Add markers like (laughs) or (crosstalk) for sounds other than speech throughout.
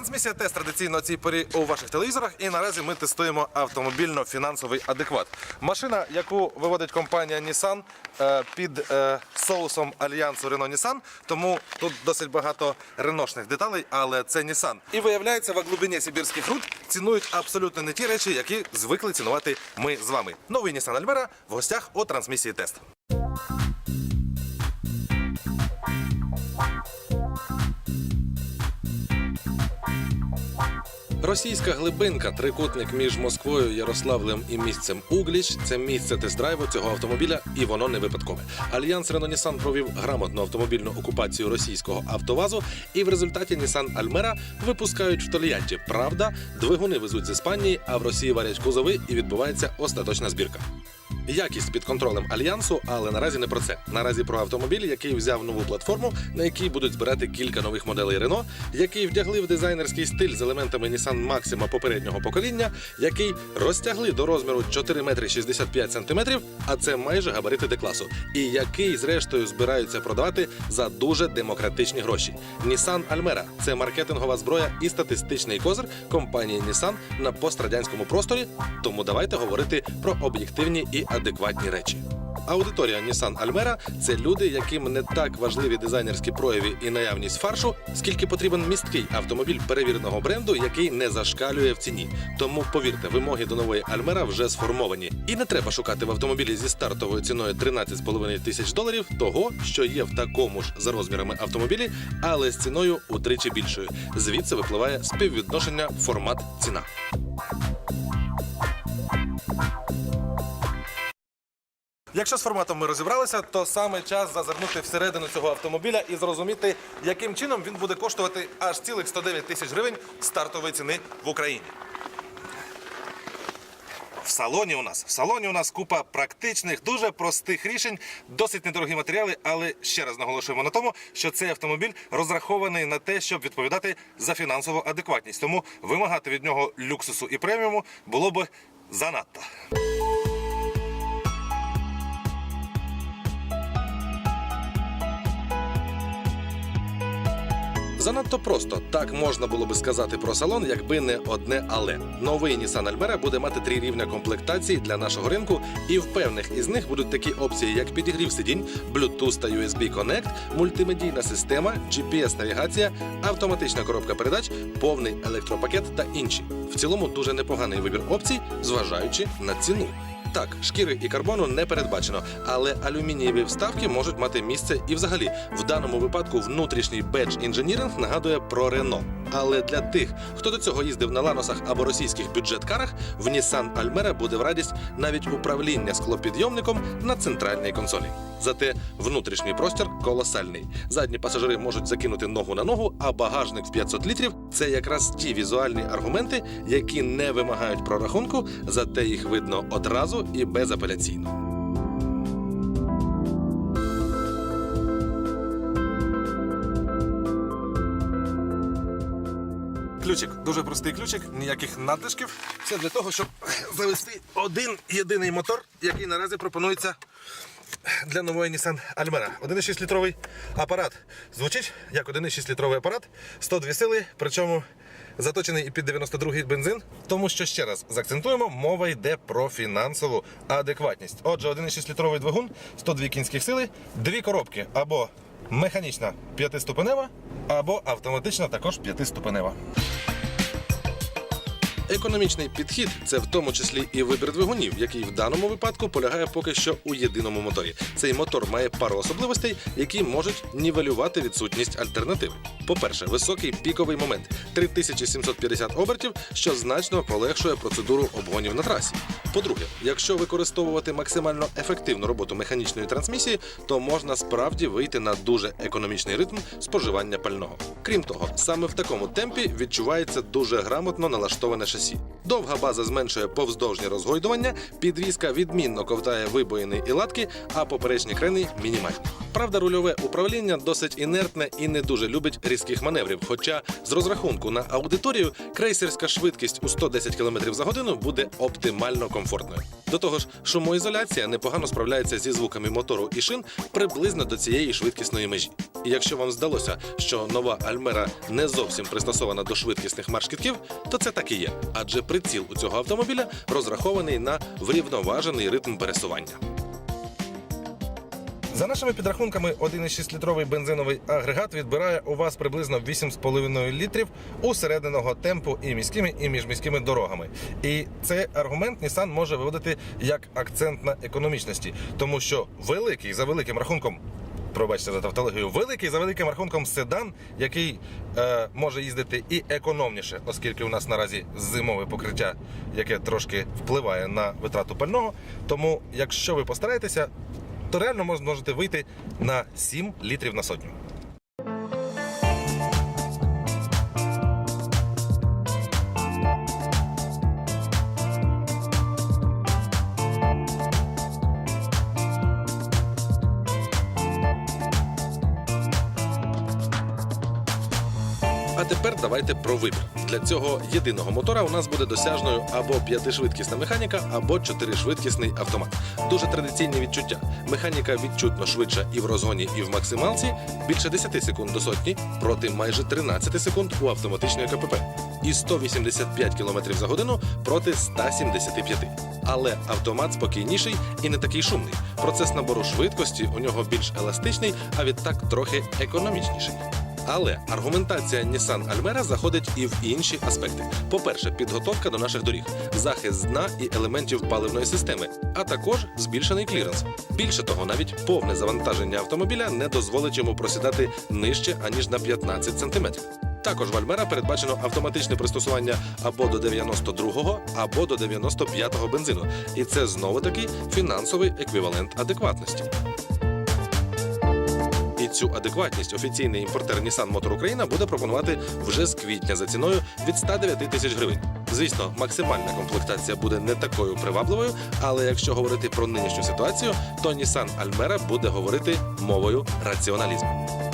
Трансмісія тест традиційно цій порі у ваших телевізорах. І наразі ми тестуємо автомобільно-фінансовий адекват. Машина, яку виводить компанія Nissan е, під е, соусом альянсу Renault Nissan. Тому тут досить багато реношних деталей, але це Nissan. І виявляється, в глибині сибірських руд цінують абсолютно не ті речі, які звикли цінувати ми з вами. Новий Nissan Almera в гостях у трансмісії тест. Російська глибинка, трикутник між Москвою, Ярославлем і місцем Угліч. Це місце тест-драйву цього автомобіля, і воно не випадкове. Альянс Рено Нісан провів грамотну автомобільну окупацію російського автовазу, і в результаті Нісан Альмера випускають в Тольятті. Правда, двигуни везуть з Іспанії, а в Росії варять кузови і відбувається остаточна збірка. Якість під контролем альянсу, але наразі не про це. Наразі про автомобіль, який взяв нову платформу, на якій будуть збирати кілька нових моделей Renault, який вдягли в дизайнерський стиль з елементами Nissan Maxima попереднього покоління, який розтягли до розміру 4 метри 65 сантиметрів, а це майже габарити Д-класу, і який, зрештою, збираються продавати за дуже демократичні гроші. Nissan Almera – це маркетингова зброя і статистичний козир компанії Nissan на пострадянському просторі. Тому давайте говорити про об'єктивні і адекватні речі. Аудиторія Nissan Almera – це люди, яким не так важливі дизайнерські прояви і наявність фаршу, скільки потрібен місткий автомобіль перевіреного бренду, який не зашкалює в ціні. Тому повірте, вимоги до нової Almera вже сформовані. І не треба шукати в автомобілі зі стартовою ціною 13,5 тисяч доларів того, що є в такому ж за розмірами автомобілі, але з ціною утричі більшою. Звідси випливає співвідношення формат ціна. Якщо з форматом ми розібралися, то саме час зазирнути всередину цього автомобіля і зрозуміти, яким чином він буде коштувати аж цілих 109 тисяч гривень стартової ціни в Україні. В салоні у нас в салоні у нас купа практичних, дуже простих рішень, досить недорогі матеріали, але ще раз наголошуємо на тому, що цей автомобіль розрахований на те, щоб відповідати за фінансову адекватність. Тому вимагати від нього люксусу і преміуму було б занадто. Занадто просто так можна було би сказати про салон, якби не одне але. Новий Nissan Almera буде мати три рівня комплектації для нашого ринку, і в певних із них будуть такі опції, як підігрів сидінь, Bluetooth та USB Connect, мультимедійна система, GPS-навігація, автоматична коробка передач, повний електропакет та інші. В цілому дуже непоганий вибір опцій, зважаючи на ціну. Так, шкіри і карбону не передбачено, але алюмінієві вставки можуть мати місце і взагалі в даному випадку внутрішній бедж інженіринг нагадує про Рено. Але для тих, хто до цього їздив на ланосах або російських бюджет-карах, в Nissan Almera буде в радість навіть управління склопідйомником на центральній консолі. Зате внутрішній простір колосальний. Задні пасажири можуть закинути ногу на ногу, а багажник в 500 літрів це якраз ті візуальні аргументи, які не вимагають прорахунку, зате їх видно одразу і безапеляційно. Ключик, дуже простий ключик, ніяких надлишків. Все для того, щоб (laughs) завести один єдиний мотор, який наразі пропонується для нової Nissan Almera. 1,6 літровий апарат. Звучить як 1,6 літровий апарат, 102 сили, причому заточений і під 92-й бензин. Тому що ще раз заакцентуємо, мова йде про фінансову адекватність. Отже, 1,6 літровий двигун, 102 кінських сили, дві коробки або механічна п'ятиступенева, або автоматична також п'ятиступенева. Економічний підхід це в тому числі і вибір двигунів, який в даному випадку полягає поки що у єдиному моторі. Цей мотор має пару особливостей, які можуть нівелювати відсутність альтернативи. По-перше, високий піковий момент 3750 обертів, що значно полегшує процедуру обгонів на трасі. По-друге, якщо використовувати максимально ефективну роботу механічної трансмісії, то можна справді вийти на дуже економічний ритм споживання пального. Крім того, саме в такому темпі відчувається дуже грамотно налаштоване шасі. Довга база зменшує повздовжні розгойдування, підвізка відмінно ковтає вибоїни і латки, а поперечні крени мінімальні. Правда, рульове управління досить інертне і не дуже любить різких маневрів. Хоча з розрахунку на аудиторію крейсерська швидкість у 110 км за годину буде оптимально комфортною. До того ж, шумоізоляція непогано справляється зі звуками мотору і шин приблизно до цієї швидкісної межі. І якщо вам здалося, що нова Альмера не зовсім пристосована до швидкісних маршкітків, то це так і є. Адже приціл у цього автомобіля розрахований на врівноважений ритм пересування. За нашими підрахунками, 1,6-літровий бензиновий агрегат відбирає у вас приблизно 8,5 літрів усерединого темпу і міськими, і міжміськими дорогами. І цей аргумент Nissan може виводити як акцент на економічності, тому що великий за великим рахунком. Пробачте за тавтологію, великий за великим рахунком седан, який е, може їздити і економніше, оскільки у нас наразі зимове покриття, яке трошки впливає на витрату пального. Тому, якщо ви постараєтеся, то реально можна можете вийти на 7 літрів на сотню. А тепер давайте про вибір. Для цього єдиного мотора у нас буде досяжною або п'ятишвидкісна механіка, або чотиришвидкісний автомат. Дуже традиційні відчуття. Механіка відчутно швидша і в розгоні, і в максималці. Більше 10 секунд до сотні проти майже 13 секунд у автоматичної КПП. І 185 км за годину проти 175. Але автомат спокійніший і не такий шумний. Процес набору швидкості у нього більш еластичний, а відтак трохи економічніший. Але аргументація Nissan Almera заходить і в інші аспекти. По-перше, підготовка до наших доріг, захист дна і елементів паливної системи, а також збільшений кліренс. Більше того, навіть повне завантаження автомобіля не дозволить йому просідати нижче аніж на 15 см. Також в Альмера передбачено автоматичне пристосування або до 92-го, або до 95-го бензину. І це знову таки фінансовий еквівалент адекватності. Цю адекватність офіційний імпортер Nissan Motor Україна буде пропонувати вже з квітня за ціною від 109 тисяч гривень. Звісно, максимальна комплектація буде не такою привабливою, але якщо говорити про нинішню ситуацію, то Nissan Almera буде говорити мовою раціоналізму.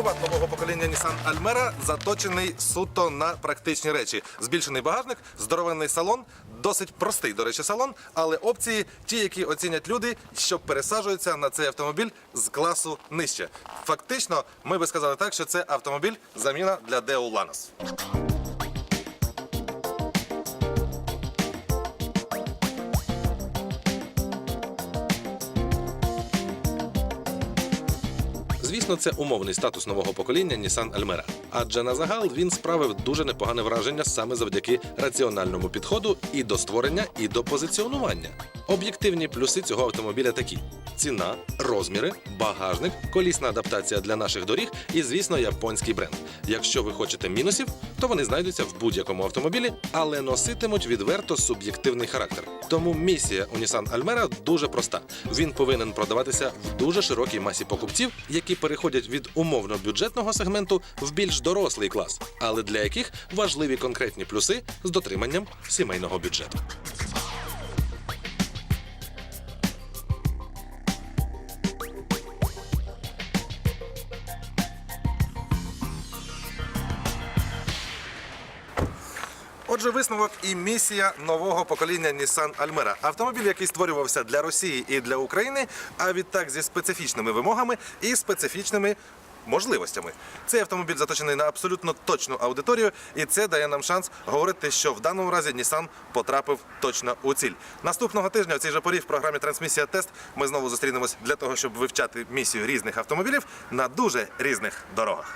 Формат нового покоління Nissan Almera заточений суто на практичні речі. Збільшений багажник, здоровенний салон, досить простий, до речі, салон, але опції ті, які оцінять люди, що пересаджуються на цей автомобіль з класу нижче. Фактично, ми би сказали так, що це автомобіль заміна для Deo Lanos. Звісно, це умовний статус нового покоління Nissan Almera. Адже на загал він справив дуже непогане враження саме завдяки раціональному підходу і до створення, і до позиціонування. Об'єктивні плюси цього автомобіля такі: ціна, розміри, багажник, колісна адаптація для наших доріг і, звісно, японський бренд. Якщо ви хочете мінусів, то вони знайдуться в будь-якому автомобілі, але носитимуть відверто суб'єктивний характер. Тому місія у Nissan Almera дуже проста. Він повинен продаватися в дуже широкій масі покупців, які переходять від умовно бюджетного сегменту в більш дорослий клас, але для яких важливі конкретні плюси з дотриманням сімейного бюджету. Отже, висновок і місія нового покоління Nissan Almera. Автомобіль, який створювався для Росії і для України, а відтак зі специфічними вимогами і специфічними можливостями. Цей автомобіль заточений на абсолютно точну аудиторію, і це дає нам шанс говорити, що в даному разі Nissan потрапив точно у ціль. Наступного тижня у цій же порі в програмі Трансмісія Тест ми знову зустрінемось для того, щоб вивчати місію різних автомобілів на дуже різних дорогах.